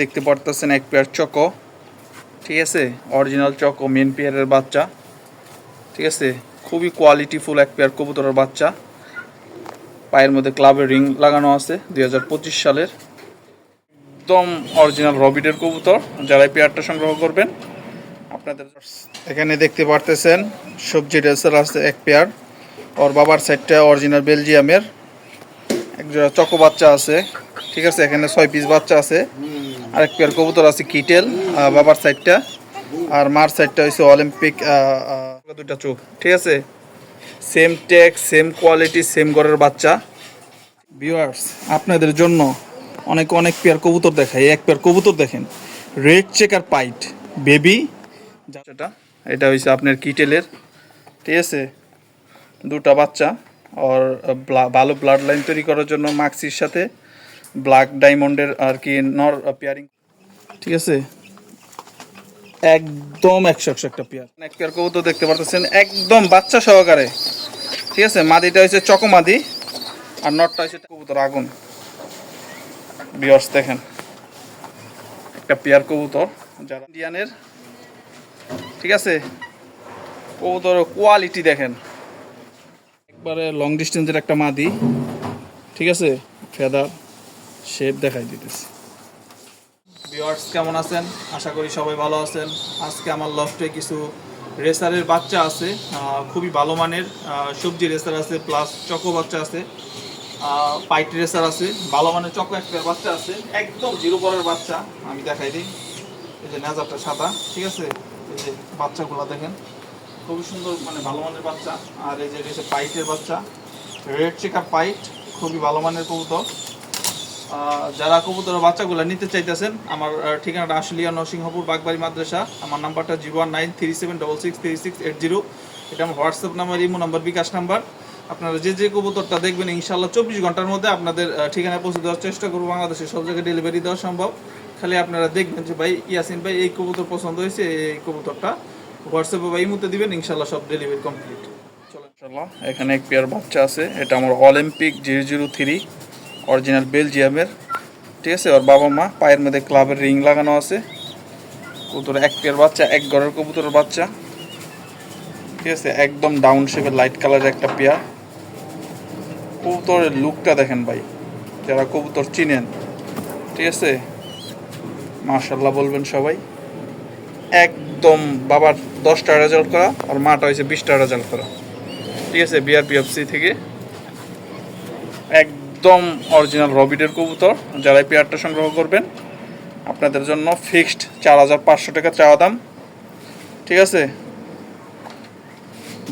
দেখতে পারতেছেন এক পেয়ার চকো, ঠিক আছে? অরিজিনাল চকো মেন পেয়ারের বাচ্চা, ঠিক আছে? খুবই কোয়ালিটিফুল এক পেয়ার কবুতরের বাচ্চা। পায়ের মধ্যে ক্লাবের রিং লাগানো আছে, দুই হাজার পঁচিশ সালের। একদম অরিজিনাল রবিটের কবুতর, যারা পেয়ারটা সংগ্রহ করবেন, আপনাদের এখানে দেখতে পারতেছেন, সবজি রেসার আছে এক পেয়ার। ওর বাবার সাইডটা অরিজিনাল বেলজিয়ামের এক জোড়া চকো বাচ্চা আছে, ঠিক আছে? এখানে ছয় পিস বাচ্চা আছে। আরেক পেয়ার কবুতর আছে কিটেল বাবার সাইডটা। আর মার সাইডটা হচ্ছে অলিম্পিক দুইটা চোখ। ঠিক আছে? Same tech same quality same ঘরের বাচ্চা। ভিউয়ার্স আপনাদের জন্য অনেক অনেক পেয়ার কবুতর দেখাই। এক পেয়ার কবুতর দেখেন। রেড চেকার পাইট বেবি যেটা এটা হচ্ছে আপনার কিটেলের। ঠিক আছে? দুটা বাচ্চা আর ভালো ব্লাড লাইন তৈরি করার জন্য মাক্সির সাথে। ব্ল্যাক ডায়মন্ডের আর কি নর পেয়ারিং ঠিক আছে? একদম একশো একশো একটা পেয়ার এক পেয়ার কবুতর দেখতে পারতেছেন একদম বাচ্চা সহকারে। ঠিক আছে? মাদিটা হচ্ছে চকমাদি আর নটটা হচ্ছে কবুতর আগুন। বিয়র্স দেখেন একটা পেয়ার কবুতর যারা ইন্ডিয়ানের ঠিক আছে? কবুতর কোয়ালিটি দেখেন। একবারে লং ডিস্টেন্সের একটা মাদি। ঠিক আছে? ফেদার শেপ দেখাই দিতেছি। ভিউয়ার্স কেমন আছেন? আশা করি সবাই ভালো আছেন। আজকে আমার লফটে কিছু রেসারের বাচ্চা আছে খুবই ভালো মানের সবজি রেসার আছে প্লাস চকো বাচ্চা আছে পাইট রেসার আছে, ভালো মানের চকো একটা বাচ্চা আছে, একদম জিরো পরের বাচ্চা, আমি দেখাই দিই। এই যে নাজারটা সাদা, ঠিক আছে? এই যে বাচ্চাগুলো দেখেন, খুবই সুন্দর মানে ভালো মানের বাচ্চা। আর এই যে পাইটের বাচ্চা, রেড চেকার পাইট, খুবই ভালো মানের কবুতর। যারা কবুতরের বাচ্চাগুলো নিতে চাইতেছেন, আমার ঠিকানাটা আশুলিয়া নরসিংহপুর, বাগবাড়ি মাদ্রাসা। আমার নাম্বারটা zero one nine three seven double six three six eight zero. এটা আমার WhatsApp number, imo number, bKash number. আপনারা যে যে কবুতরটা দেখবেন ইনশাল্লাহ চব্বিশ ঘণ্টার মধ্যে আপনাদের ঠিকানায় পৌঁছে দেওয়ার চেষ্টা করব। বাংলাদেশের সব জায়গায় ডেলিভারি দেওয়া সম্ভব। খালি আপনারা দেখবেন যে, ভাই, ইয়াসিন ভাই, এই কবুতর পছন্দ হয়েছে, এই কবুতরটা হোয়াটসঅ্যাপে বা ইমোতে দিবেন ইনশাল্লাহ সব ডেলিভারি কমপ্লিট চলো এখানে এক পেয়ার বাচ্চা আছে। এটা আমার Olympic zero zero three original বেলজিয়ামের, ঠিক আছে? ওর বাবা মা, পায়ের মধ্যে ক্লাবের রিং লাগানো আছে। কবুতর এক পেয়ার বাচ্চা, এক ঘরের কবুতরের বাচ্চা। ঠিক আছে? একদম ডাউন শেপের লাইট কালারের একটা পেয়ার। কবুতরের লুকটা দেখেন ভাই, যারা কবুতর চিনেন। ঠিক আছে? মার্শাল্লাহ বলবেন সবাই। একদম বাবার দশটা রেজাল্ট করা, আর মাটা হয়েছে বিশটা রেজাল্ট করা। ঠিক আছে? বিআরপিএফসি থেকে। একদম অরিজিনাল রবিটের কবুতর, যারা এই পেয়ারটা সংগ্রহ করবেন, আপনাদের জন্য ফিক্সড চার হাজার পাঁচশো টাকা চাওয়া দাম। ঠিক আছে?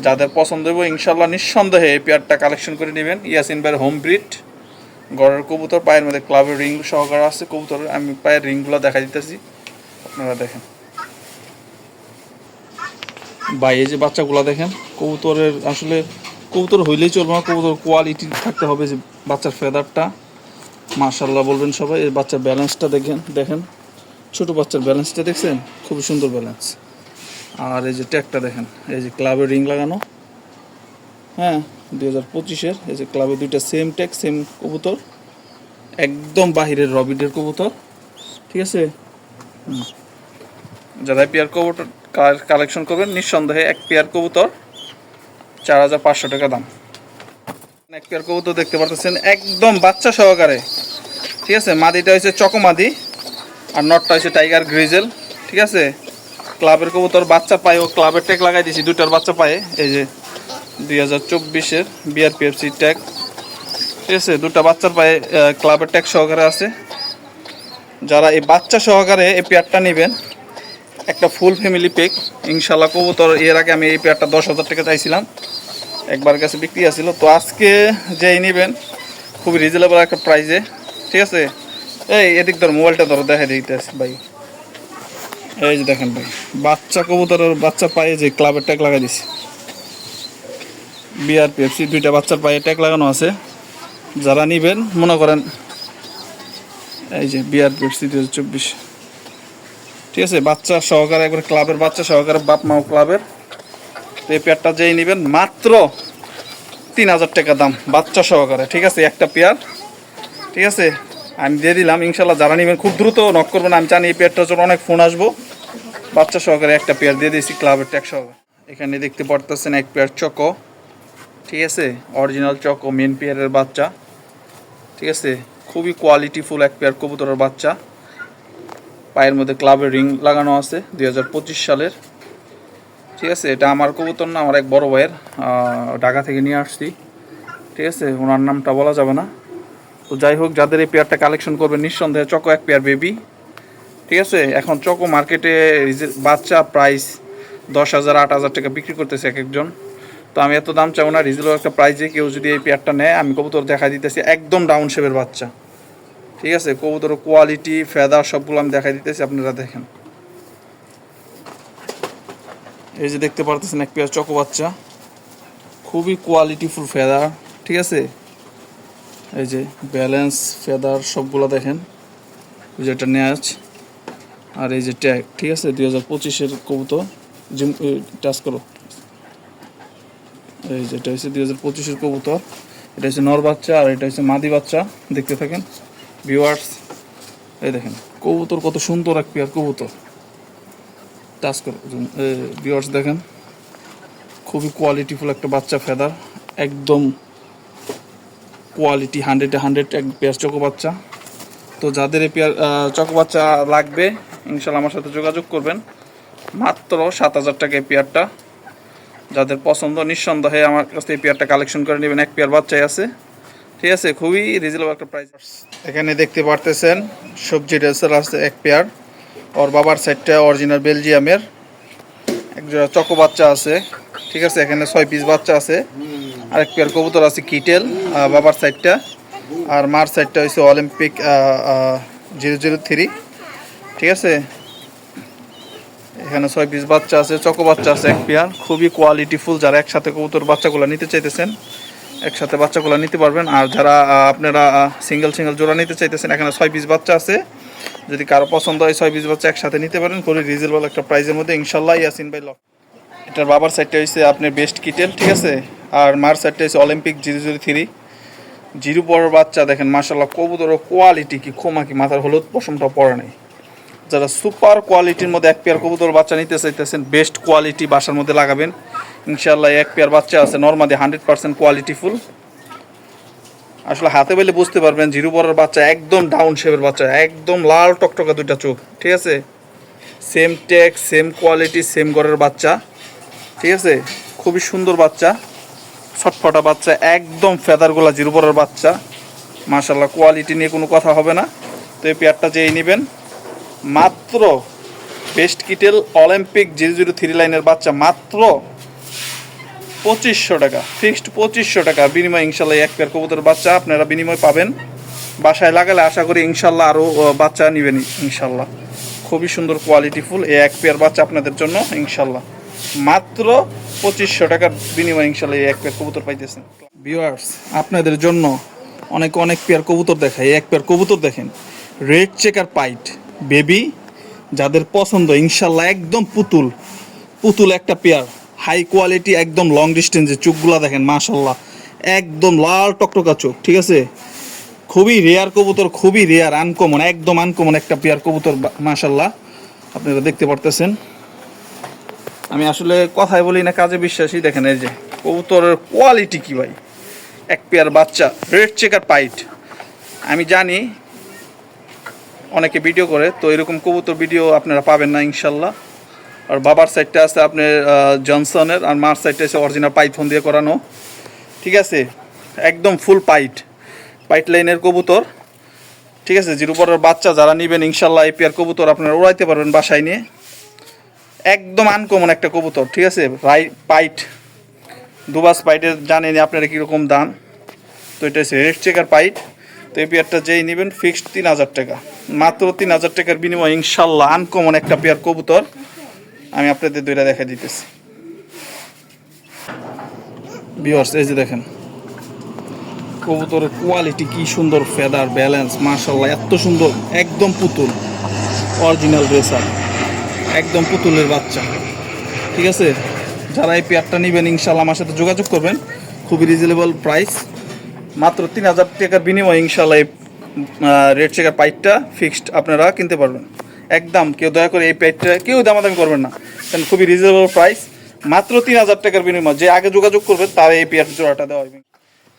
যাদের পছন্দ হইব, ইনশাল্লাহ নিঃসন্দেহে এই পেয়ারটা কালেকশন করে নেবেন। ইয়াসিন ভাইয়ের হোম ব্রিড গড়ের কবুতর, পায়ের মধ্যে ক্লাবের রিং সহকারে আছে কবুতরের। আমি পায়ের রিংগুলো দেখা দিতেছি। আপনারা দেখেন। এই যে বাচ্চাগুলো দেখেন, কবুতরের আসলে কবুতর হইলেই চলবে না, কবুতর কোয়ালিটি থাকতে হবে যে বাচ্চার ফেদারটা মার্শাল্লাহ বলবেন সবাই এই বাচ্চার ব্যালেন্সটা দেখেন দেখেন। ছোট বাচ্চার ব্যালেন্সটা দেখছেন? খুবই সুন্দর ব্যালেন্স আর এই যে ট্যাগটা দেখেন, এই যে ক্লাবের রিং লাগানো। হ্যাঁ দুই হাজার পঁচিশের, এই যে ক্লাবে দুইটা সেম ট্যাগ সেম কবুতর। একদম বাহিরের রবিডের কবুতর। ঠিক আছে। যারা পেয়ার কবুতর কালেকশন করবেন, নিঃসন্দেহে এক পেয়ার কবুতর। চার হাজার পাঁচশো টাকা দাম। এক পেয়ার কবুতর দেখতে পারতেছেন, একদম বাচ্চা সহকারে। ঠিক আছে, মাদিটা হচ্ছে চকমাদি আর নটটা হচ্ছে টাইগার গ্রিজেল, ঠিক আছে? ক্লাবের কবুতর বাচ্চা পায়ে, ও ক্লাবের ট্যাগ লাগাই দিয়েছি দুইটার বাচ্চা পায়ে, এই যে দুই হাজার চব্বিশের বিআরপিএফসি ট্যাগ ঠিক আছে দুটা বাচ্চার পায়ে ক্লাবের ট্যাগ সহকারে আছে। যারা এই বাচ্চা সহকারে এই পেয়ারটা নেবেন একটা ফুল ফ্যামিলি পেক ইনশাল্লাহ কবুতর, এর আগে আমি এই পেয়ারটা দশ হাজার টাকা চাইছিলাম। একবার কাছে বিক্রি আছিল। তো আজকে যেই নেবেন, খুবই রিজনেবল একটা প্রাইসে ঠিক আছে? এই এদিক ধর মোবাইলটা ধরো দেখা দিতে আছে ভাই। এই যে দেখেন ভাই, বাচ্চা কবুতরের বাচ্চা পায়ে যে ক্লাবের ট্যাগ লাগাই দিছে। বিআরপিএফসি দুইটা বাচ্চার পায়ে ট্যাগ লাগানো আছে। যারা নিবেন, মনে করেন, এই যে বিআরপিএফসি দু হাজার চব্বিশ। ঠিক আছে? বাচ্চা সহকারে একবার ক্লাবের বাচ্চা সহকারে বাপ মাও ক্লাবের এই পেয়ারটা যেই নেবেন, মাত্র তিন হাজার টাকা দাম, বাচ্চা সহকারে, ঠিক আছে? একটা পেয়ার, ঠিক আছে? আমি দিয়ে দিলাম, ইনশাল্লাহ যারা নেবেন খুব দ্রুত নক করবেন, আমি জানি এই পেয়ারটার জন্য অনেক ফোন আসব। বাচ্চা সহকারে একটা পেয়ার দিয়ে দিয়েছি, ক্লাবের সহকারে এখানে দেখতে পারতেছেন এক পেয়ার চকো, ঠিক আছে? অরিজিনাল চকো মেন পেয়ারের বাচ্চা, ঠিক আছে? খুবই কোয়ালিটিফুল এক পেয়ার কবুতরের বাচ্চা। পায়ের মধ্যে ক্লাবের রিং লাগানো আছে দু হাজার পঁচিশ সালের। ঠিক আছে, এটা আমার কবুতর না, আমার এক বড় ভাইয়ের ঢাকা থেকে নিয়ে আসছি। ঠিক আছে, ওনার নামটা বলা যাবে না। তো যাই হোক, যাদের এই পেয়ারটা কালেকশন করবে, নিঃসন্দেহে চকো এক পেয়ার বেবি ঠিক আছে, এখন চকো মার্কেটে বাচ্চা প্রাইস দশ হাজার, আট হাজার টাকা বিক্রি করতেছে এক একজন। তো আমি এত দাম চাই না রিজনেবল একটা প্রাইজে কেউ যদি এই পেয়ারটা নেয়, আমি কবুতর দেখা দিতেছি, একদম ডাউন শেপের বাচ্চা। ঠিক আছে? কবুতর কোয়ালিটি ফেদার সবগুলো আমি দেখাই দিতেছি, আপনারা দেখেন। এই যে দেখতে পারতেছেন এক পেয়ার চকো বাচ্চা। খুবই কোয়ালিটিফুল ফেদার ঠিক আছে? এই যে ব্যালেন্স ফেদার সবগুলো দেখেন। ওই যে এটা ন্যাচ আর এই যে ট্যাগ ঠিক আছে? দুই হাজার পঁচিশের কবুতর। জুম টাচ করো। এই যে এটা হচ্ছে দুই হাজার পঁচিশের কবুতর। এটা হচ্ছে নর বাচ্চা আর এটা হচ্ছে মাদি বাচ্চা, দেখতে থাকেন। ভিউয়ার্স এই দেখেন, কবুতর কত সুন্দর এক পেয়ার কবুতর। টাচ করো ভিউয়ার্স দেখেন, খুবই কোয়ালিটিফুল একটা বাচ্চা ফেদার একদম কোয়ালিটি হান্ড্রেডে হান্ড্রেড এক পেয়ার চকো বাচ্চা। তো যাদের এই পেয়ার চকো বাচ্চা লাগবে, ইনশাল্লাহ আমার সাথে যোগাযোগ করবেন। মাত্র সাত হাজার টাকা এই পেয়ারটা। যাদের পছন্দ, নিঃসন্দেহে আমার কাছ থেকে এই পেয়ারটা কালেকশন করে নেবেন। এক পেয়ার বাচ্চাই আছে। ঠিক আছে, খুবই রিজনেবল একটা প্রাইস এখানে দেখতে পারতেছেন, সবজি রেসার আছে এক পেয়ার। ওর বাবার সাইডটা অরিজিনাল বেলজিয়ামের এক জোড়া চকো বাচ্চা আছে, ঠিক আছে, এখানে ছয় পিস বাচ্চা আছে। আর এক পেয়ার কবুতর আছে কিটেল বাবার সাইডটা আর মার সাইডটা হচ্ছে অলিম্পিক জিরো জিরো থ্রি ঠিক আছে? এখানে ছয় পিস বাচ্চা আছে, চকো বাচ্চা আছে এক পেয়ার। খুবই কোয়ালিটিফুল যারা একসাথে কবুতর বাচ্চাগুলো নিতে চাইতেছেন একসাথে বাচ্চাগুলো নিতে পারবেন। আর যারা আপনারা সিঙ্গেল সিঙ্গেল জোড়া নিতে চাইতেছেন, এখানে ছয় পিস বাচ্চা আছে। যদি কারও পছন্দ হয়, ছয় পিস বাচ্চা একসাথে নিতে পারেন। খুবই রিজনেবল একটা প্রাইসের মধ্যে। ইনশাল্লাহ ইয়াসিন ভাই, লক এটার বাবার সাইডটা হয়েছে আপনার বেস্ট কিটেল, ঠিক আছে? আর মার সাইডটা হয়েছে Olympic zero zero three. Zero বড় বাচ্চা, দেখেন মার্শাল্লাহ কবুতরের কোয়ালিটি কি খোমা কি মাথার হলুদ পশমটা পড়ে নেই। যারা সুপার কোয়ালিটির মধ্যে এক পেয়ার কবুতর বাচ্চা নিতে চাইতেছেন বেস্ট কোয়ালিটি বাসার মধ্যে লাগাবেন। ইনশাল্লাহ এক পেয়ার বাচ্চা আছে নর্মালি হান্ড্রেড পার্সেন্ট কোয়ালিটিফুল আসলে হাতে পেলে বুঝতে পারবেন, জিরো বড়ের বাচ্চা একদম ডাউন শেপের বাচ্চা, একদম লাল টকটকা দুইটা চোখ, ঠিক আছে? Same tech same quality same গড়ের বাচ্চা, ঠিক আছে? খুবই সুন্দর বাচ্চা, ছটফটা বাচ্চা, একদম ফেদারগুলা জিরো বড়ের বাচ্চা। মাশাল্লাহ কোয়ালিটি নিয়ে কোনো কথা হবে না। তো এই পেয়ারটা যেই নেবেন, মাত্র বেস্ট কিটেল অলিম্পিক জিরো জিরো থ্রি লাইনের বাচ্চা, মাত্র পঁচিশশো টাকা। ফিক্সড পঁচিশশো টাকা। বিনিময় ইনশাল্লাহ এক পেয়ার কবুতর বাচ্চা আপনারা বিনিময় পাবেন। বাসায় লাগালে আশা করি ইনশাল্লাহ আরও বাচ্চা নেবেন ইনশাল্লাহ। খুবই সুন্দর কোয়ালিটিফুল এই এক পেয়ার বাচ্চা আপনাদের জন্য ইনশাল্লাহ। মাত্র পঁচিশশো টাকার বিনিময় ইনশাল্লাহ এই এক পেয়ার কবুতর পাইতেছেন। ভিউয়ার্স আপনাদের জন্য অনেক অনেক পেয়ার কবুতর দেখায়। এক পেয়ার কবুতর দেখেন। রেড চেকার পাইট বেবি যাদের পছন্দ, ইনশাল্লাহ একদম পুতুল। পুতুল একটা পেয়ার হাই কোয়ালিটি, একদম লং ডিস্টেন্সে চোখগুলো দেখেন মাশাল্লাহ একদম লাল টকটকা চোখ, ঠিক আছে? খুবই রেয়ার কবুতর, খুবই রেয়ার আনকমন একদম আনকমন একটা পেয়ার কবুতর মাশাল্লাহ আপনারা দেখতে পারতেছেন। আমি আসলে কথাই বলি না, কাজে বিশ্বাসী। দেখেন এই যে, কবুতরের কোয়ালিটি কি ভাই? এক পেয়ার বাচ্চা রেড চেকার পাইট আমি জানি, অনেকে ভিডিও করে, তো এরকম কবুতর ভিডিও আপনারা পাবেন না ইনশাল্লাহ আর বাবার সাইডটা আছে আপনার জনসনের আর মার সাইডটা আছে অরিজিনাল পাইথন দিয়ে করানো। ঠিক আছে? একদম ফুল পাইট। পাইট লাইনের কবুতর। ঠিক আছে? জিরো পরের বাচ্চা যারা নেবেন, ইনশাল্লাহ এই কবুতর আপনারা উড়াইতে পারবেন বাসায় নিয়ে। একদম আনকমন একটা কবুতর, ঠিক আছে? রাই, পাইট। দুবাস পাইটের জানেন আপনারা কীরকম দাম। তো এটা হচ্ছে রেড চেকার পাইট। তো এই যেই নেবেন ফিক্সড তিন হাজার টাকা। মাত্র তিন হাজার টাকার বিনিময়ে ইনশাল্লাহ আনকমন একটা পেয়ার কবুতর। আমি আপনাদের দুইটা দেখা দিতেছি। বিয়ার্স এই যে দেখেন, কবুতরের কোয়ালিটি কি সুন্দর ফেদার ব্যালেন্স মার্শাল্লাহ এত সুন্দর, একদম পুতুল অরিজিনাল রেসার একদম পুতুলের বাচ্চা। ঠিক আছে? যারা এই পেয়ারটা নেবেন ইনশাল্লাহ আমার সাথে যোগাযোগ করবেন। খুবই রিজনেবল প্রাইস মাত্র তিন হাজার টাকার বিনিময়ে ইনশাল্লাহ রেড চেকার পাইপটা ফিক্সড আপনারা কিনতে পারবেন। একদম, কেউ দয়া করে এই পাইপটা কেউ দামাদামি করবেন না। কারণ খুবই রিজনেবল প্রাইস মাত্র তিন হাজার টাকার বিনিময়। যে আগে যোগাযোগ করবে, তার এই পেয়ার জোড়াটা দেওয়া হবে।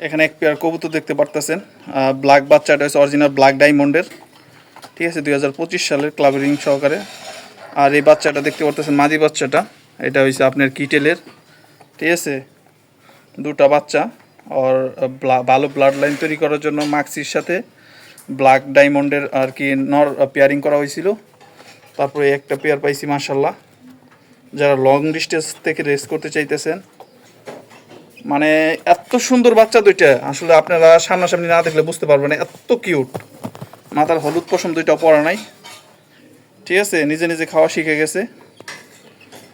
এখানে এক পেয়ার কবুতর দেখতে পারতেছেন। ব্ল্যাক বাচ্চাটা হচ্ছে অরিজিনাল ব্ল্যাক ডায়মন্ডের ঠিক আছে, দুই হাজার পঁচিশ সালের ক্লাবের রিং সহকারে। আর এই বাচ্চাটা দেখতে পারতেছেন, মাদি বাচ্চাটা। এটা হয়েছে আপনার কিটেলের। ঠিক আছে, দুটা বাচ্চা। আর ভালো ব্লাড লাইন তৈরি করার জন্য মাক্সির সাথে ব্ল্যাক ডায়মন্ডের আর কি নর পেয়ারিং করা হয়েছিল। তারপরে একটা পেয়ার পাইছি মার্শাল্লাহ যারা লং ডিস্টেন্স থেকে রেস করতে চাইতেছেন মানে এত সুন্দর বাচ্চা দুইটা, আসলে আপনারা সামনাসামনি না দেখলে বুঝতে পারবেন এত কিউট মাথার হলুদ পশম দুইটা পরা নাই। ঠিক আছে, নিজে নিজে খাওয়া শিখে গেছে।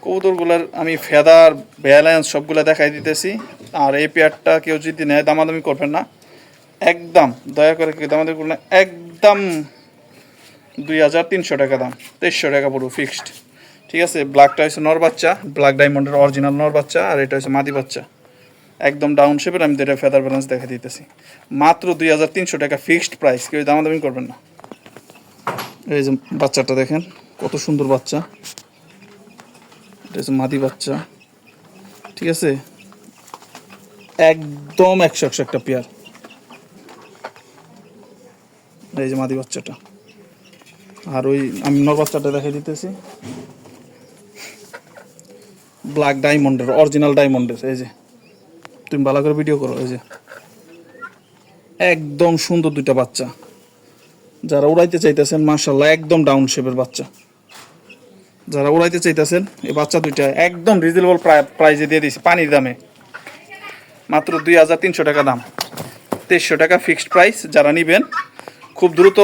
কবুতরগুলার আমি ফেদার ব্যালেন্স সবগুলো দেখাই দিতেছি। আর এই পেয়ারটা কেউ যদি নেয়, দামাদামি করবেন না। একদম, দয়া করে কেউ দামাদামি করবেন একদম দুই হাজার তিনশো টাকা দাম, তেইশশো টাকা পুরো ফিক্সড ঠিক আছে ব্ল্যাকটা হচ্ছে নর বাচ্চা ব্ল্যাক ডায়মন্ডের অরিজিনাল নর বাচ্চা, আর এটা হচ্ছে মাদি বাচ্চা। একদম ডাউন শেপের আমি দুটা ফেদার ব্যালেন্স দেখা দিতেছি। মাত্র দুই হাজার তিনশো টাকা ফিক্সড প্রাইস কেউ দামাদামি করবেন না। এই যে বাচ্চাটা দেখেন, কত সুন্দর বাচ্চা। এটা হচ্ছে মাদি বাচ্চা। ঠিক আছে? একদম একশো একশো একটা পেয়ার এই যে মাদি বাচ্চাটা। আর ওই আমি নর বাচ্চাটা দেখাই দিতেছি। ব্ল্যাক ডায়মন্ডের অরিজিনাল ডায়মন্ডের এই যে। তুমি ভালো করে ভিডিও করো, এই যে। একদম সুন্দর দুইটা বাচ্চা। যারা উড়াইতে চাইতেছেন মার্শাল্লাহ একদম ডাউন শেপের বাচ্চা। যারা উড়াইতে চাইতেছেন, এই বাচ্চা দুইটা একদম রিজনেবল প্রাইজে দিয়ে দিয়েছি, পানির দামে। মাত্র দুই হাজার তিনশো টাকা দাম। তেইশশো টাকা ফিক্সড প্রাইস যারা নেবেন খুব দ্রুত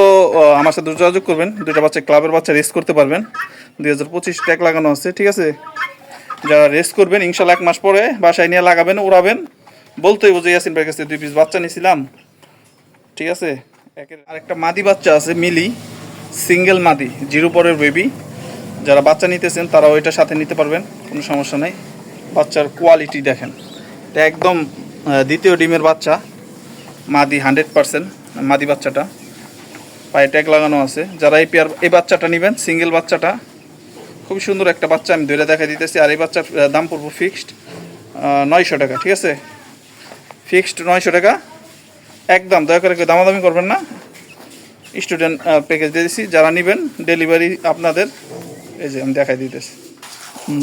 আমার সাথে যোগাযোগ করবেন। দুইটা বাচ্চা ক্লাবের বাচ্চা রেস করতে পারবেন। দুই হাজার পঁচিশ ট্যাগ লাগানো আছে, ঠিক আছে? যারা রেস করবেন, ইনশাল্লাহ এক মাস পরে বাসায় নিয়ে লাগাবেন, উড়াবেন। বলতেই বুঝে ইয়াসিন ভাইয়ের কাছে দুই পিস বাচ্চা নিয়েছিলাম ঠিক আছে? আরেকটা মাদি বাচ্চা আছে, মিলি। সিঙ্গেল মাদি, জিরো পরের বেবি যারা বাচ্চা নিতেছেন তারা ওইটার সাথে নিতে পারবেন, কোনো সমস্যা নেই। বাচ্চার কোয়ালিটি দেখেন। একদম দ্বিতীয় ডিমের বাচ্চা, মাদি হান্ড্রেড পার্সেন্ট মাদি বাচ্চাটা। পায়ে ট্যাগ লাগানো আছে। যারা এই পেয়ার এই বাচ্চাটা নেবেন সিঙ্গেল বাচ্চাটা, খুবই সুন্দর একটা বাচ্চা আমি ধরে দেখা দিতেছি। আর এই বাচ্চার দাম পড়ব ফিক্সড নয়শো টাকা, ঠিক আছে? ফিক্সড নয়শো টাকা। একদম, দয়া করে দামাদামি করবেন না। স্টুডেন্ট প্যাকেজ দিয়ে দিচ্ছি যারা নেবেন ডেলিভারি আপনাদের, এই যে আমি দেখাই দিতেছি।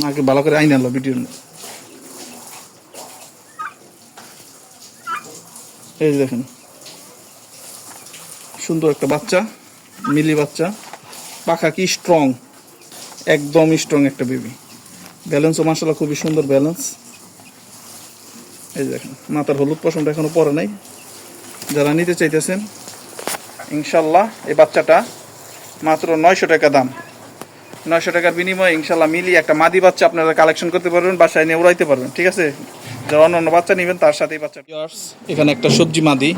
আগে ভালো করে আইন আনলো ভিডিও এই যে দেখেন। সুন্দর একটা বাচ্চা, মিলি বাচ্চা। পাখা কি স্ট্রং একদম স্ট্রং একটা বেবি ব্যালেন্সও মাসাল্লাহ খুবই সুন্দর ব্যালেন্স এই দেখেন, মাথার হলুদ পশমটা এখনও পরে নাই। যারা নিতে চাইতেছেন ইনশাল্লাহ এই বাচ্চাটা মাত্র নয়শো টাকা দাম। নয়শো টাকার বিনিময়ে ইনশাল্লাহ মিলিয়ে একটা মাদি বাচ্চা আপনারা কালেকশন করতে পারবেন, বাসায় নিয়ে উড়াইতে পারবেন, ঠিক আছে? যারা অন্য অন্য বাচ্চা নেবেন, তার সাথেই বাচ্চা এখানে একটা সবজি মাদি।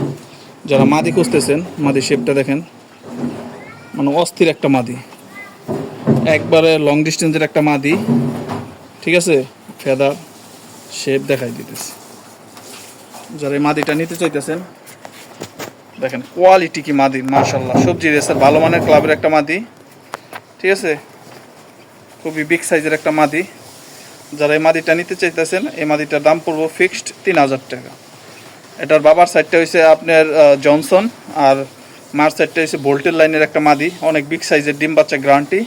যারা মাদি খুঁজতেছেন, মাদি শেপটা দেখেন মানে অস্থির একটা মাদি। একবারে লং ডিস্টেন্সের একটা মাদি, ঠিক আছে? ফেদার শেপ দেখাই দিতেছে। যারা এই মাদিটা নিতে চাইতেছেন, দেখেন কোয়ালিটি কি মাদি মাশাল্লাহ সবজি রেসার ভালো মানের ক্লাবের একটা মাদি, ঠিক আছে? খুবই বিগ সাইজের একটা মাদি। যারা এই মাদিটা নিতে চাইতেছেন, এই মাদিটার দাম পড়ব ফিক্সড তিন হাজার টাকা। এটার বাবার সাইডটা হয়েছে আপনার জনসন আর মার সাইডটা হয়েছে ভোল্টের লাইনের একটা মাদি, অনেক বিগ সাইজের ডিম বাচ্চা গ্রান্টি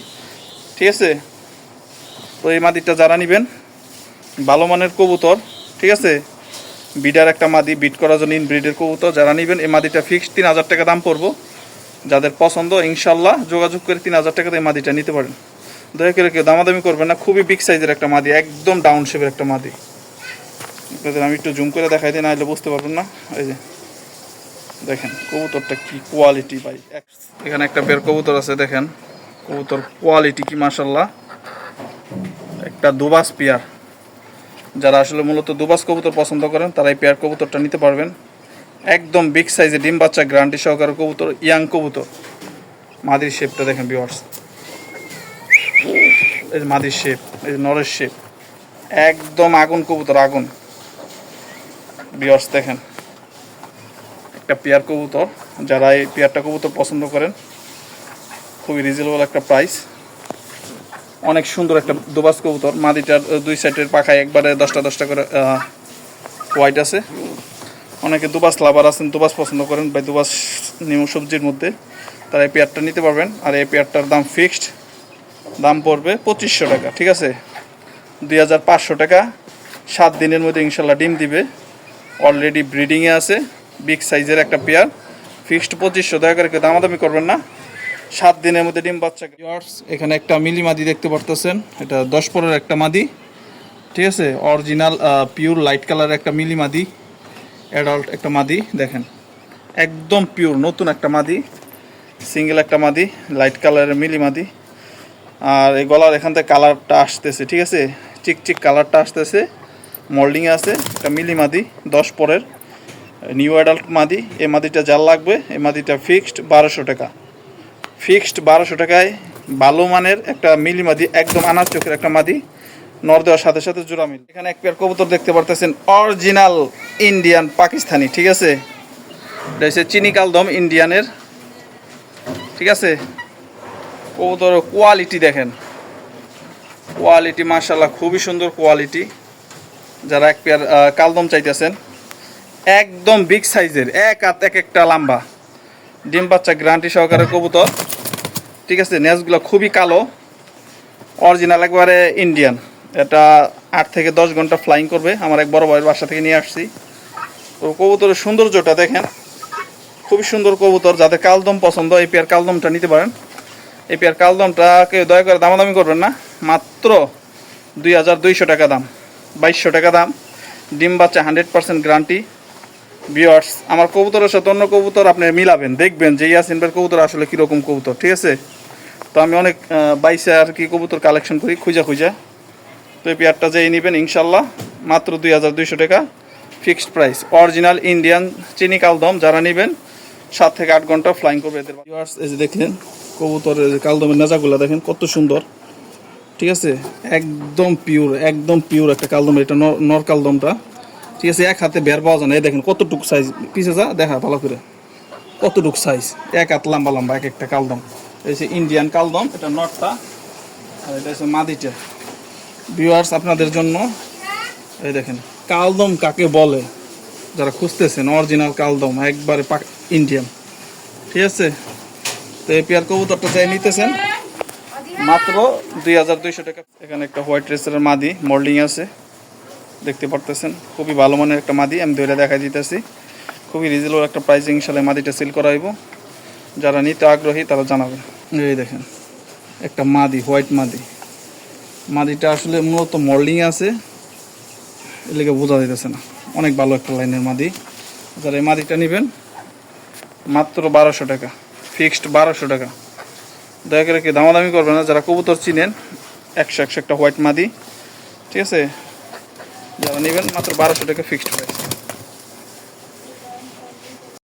ঠিক আছে? তো এই মাদিটা যারা নেবেন, ভালো মানের কবুতর, ঠিক আছে? বিডার একটা মাদি বিট করার জন্য ইনব্রিডের কবুতর, যারা নেবেন, এই মাদিটা ফিক্সড তিন হাজার টাকা দাম পড়ব। যাদের পছন্দ, ইনশাল্লাহ যোগাযোগ করে তিন হাজার টাকাতে এই মাদিটা নিতে পারেন। দয়া করে কেউ দামাদামি করবেন না, খুবই বিগ সাইজের একটা মাদি, একদম ডাউন শেপের একটা মাদি। আপনাদের আমি একটু জুম করে দেখাই দিই না হলে বুঝতে পারবেন না। এই যে, দেখেন, কবুতরটা কি কোয়ালিটি ভাই। এখানে একটা বের কবুতর আছে, দেখেন। কবুতর কোয়ালিটি কি মাসাল্লাহ একটা দুবাস পেয়ার। যারা আসলে মূলত দুবাস কবুতর পছন্দ করেন, তারা এই পেয়ার কবুতরটা নিতে পারবেন। একদম বিগ সাইজে ডিম বাচ্চা গ্রান্টি সহকারে কবুতর ইয়াং কবুতর। মাদির শেপটা দেখেন বিওয়ার্স এই মাদির শেপ এই নরের শেপ একদম আগুন কবুতর, আগুন। বিয়ার্স দেখেন। একটা পেয়ার কবুতর, যারা এই পেয়ারটা কবুতর পছন্দ করেন, খুবই রিজনেবল একটা প্রাইস অনেক সুন্দর একটা দুবাস কবুতর, মাদিটার দুই সাইডের পাখায় একবারে দশটা দশটা করে হোয়াইট আছে। অনেকে দুবাস লাভার আছেন, দুবাস পছন্দ করেন, বা দুবাস নিম সবজির মধ্যে, তারা এই পেয়ারটা নিতে পারবেন। আর এই পেয়ারটার দাম ফিক্সড দাম পড়বে পঁচিশশো টাকা, ঠিক আছে? দুই হাজার পাঁচশো টাকা, সাত দিনের মধ্যে ইনশাল্লাহ ডিম দিবে। অলরেডি ব্রিডিংয়ে আছে বিগ সাইজের একটা পেয়ার ফিক্সড পঁচিশশো, দয়া করে দামাদামি করবেন না। সাত দিনের মধ্যে ডিম বাচ্চা এখানে একটা মিলি মাদি দেখতে পারতেছেন, এটা দশ পরের একটা মাদি, ঠিক আছে? অরিজিনাল পিওর লাইট কালার একটা মিলি মাদি অ্যাডাল্ট একটা মাদি, দেখেন। একদম পিওর নতুন একটা মাদি সিঙ্গেল একটা মাদি লাইট কালারের মিলি মাদি। আর এই গলার এখান থেকে কালারটা আসতেছে, ঠিক আছে? চিক চিক কালারটা আসতেছে। মোল্ডিংয়ে আছে, একটা মিলি মাদি, দশ পরের নিউ অ্যাডাল্ট মাদি, এই মাদিটা যার লাগবে, এই মাদিটা ফিক্সড বারোশো টাকা। ফিক্সড বারোশো টাকায় ভালো মানের একটা মিলি মাদি, একদম আনার চোখের একটা মাদি, নর দেওয়ার সাথে সাথে জোড়া মিল। এখানে এক পেয়ার কবুতর দেখতে পারতেছেন অরিজিনাল ইন্ডিয়ান পাকিস্তানি ঠিক আছে? এটা হচ্ছে চিনি কালদম ইন্ডিয়ানের ঠিক আছে? কবুতর কোয়ালিটি দেখেন। কোয়ালিটি মার্শাল্লাহ খুবই সুন্দর কোয়ালিটি যারা এক পেয়ার কালদম চাইতেছেন, একদম বিগ সাইজের এক হাত, এক একটা লম্বা। ডিম বাচ্চা গ্যারান্টি সহকারে কবুতর। ঠিক আছে নেজগুলো খুবই কালো। অরিজিনাল একবারে ইন্ডিয়ান এটা আট থেকে দশ ঘণ্টা ফ্লাইং করবে। আমার এক বড় ভাইয়ের বাসা থেকে নিয়ে আসছি। তো কবুতরের সৌন্দর্যটা দেখেন। খুবই সুন্দর কবুতর। যাদের কালদম পছন্দ, এই পেয়ার কালদমটা নিতে পারেন। এই পেয়ার কালদমটা কেউ দয়া করে দামাদামি করবেন না। মাত্র দুই হাজার দুইশো টাকা দাম। বাইশশো টাকা দাম। ডিম বাচ্চা হান্ড্রেড পার্সেন্ট গ্যারান্টি। ভিওয়ার্স আমার কবুতরের সাথে অন্য কবুতর আপনি মিলাবেন, দেখবেন যে ইয়াসিন ভাইয়ের কবুতর আসলে কীরকম কবুতর, ঠিক আছে? তো আমি অনেক বাইশে আর কি কবুতর কালেকশন করি, খুঁজা খুঁজা। তো এই পেয়ারটা যেই নেবেন ইনশাল্লাহ মাত্র দুই হাজার দুইশো টাকা। ফিক্সড প্রাইস অরিজিনাল ইন্ডিয়ান চিনি কালদম, যারা নেবেন, সাত থেকে আট ঘণ্টা ফ্লাইং করবে এদের। এই যে দেখলেন, কবুতরের কালদমের নেজাগুলো দেখেন, কত সুন্দর। ঠিক আছে? একদম পিওর একদম পিওর একটা কালদম। এটা নর কালদমটা। ঠিক আছে, এক হাতে বের পাওয়া যায় না। এই দেখেন কতটুকু সাইজ পিছে যা, দেখা, ভালো করে। কতটুক সাইজ এক হাত লম্বা লম্বা, এক একটা কালদম। যে ইন্ডিয়ান কালদম, এটা নটটা। আর এটা হচ্ছে মাদিটা। ভিউয়ার্স আপনাদের জন্য, এই দেখেন, কালদম কাকে বলে? যারা খুঁজতেছেন অরিজিনাল কালদম, একবারে পাক ইন্ডিয়ান ঠিক আছে? তো এই পেয়ার কবুতরটা চাই নিতেছেন। মাত্র দুই হাজার দুইশো টাকা। এখানে একটা হোয়াইট রেসের মাদি মোল্ডিং আছে। দেখতে পারতেছেন? খুবই ভালো মানের একটা মাদি, আমি ধরে দেখা দিতেছি। খুবই রিজনেবল একটা প্রাইসিং সালে মাদিটা সেল করাইব যারা নিতে আগ্রহী তারা জানাবেন এই দেখেন, একটা মাদি হোয়াইট মাদি। মাদিটা আসলে মূলত মল্ডিং আছে। এলাকা বোঝা যাইতেছে না। অনেক ভালো একটা লাইনের মাদি। যারা এই মাদিটা নেবেন, মাত্র বারোশো টাকা ফিক্সড বারোশো টাকা। দয়া করে কি দামাদামি করবে না? যারা কবুতর চিনেন, একশো একশো একটা হোয়াইট মাদি, ঠিক আছে? যারা নেবেন, মাত্র বারোশো টাকা ফিক্সড প্রাইস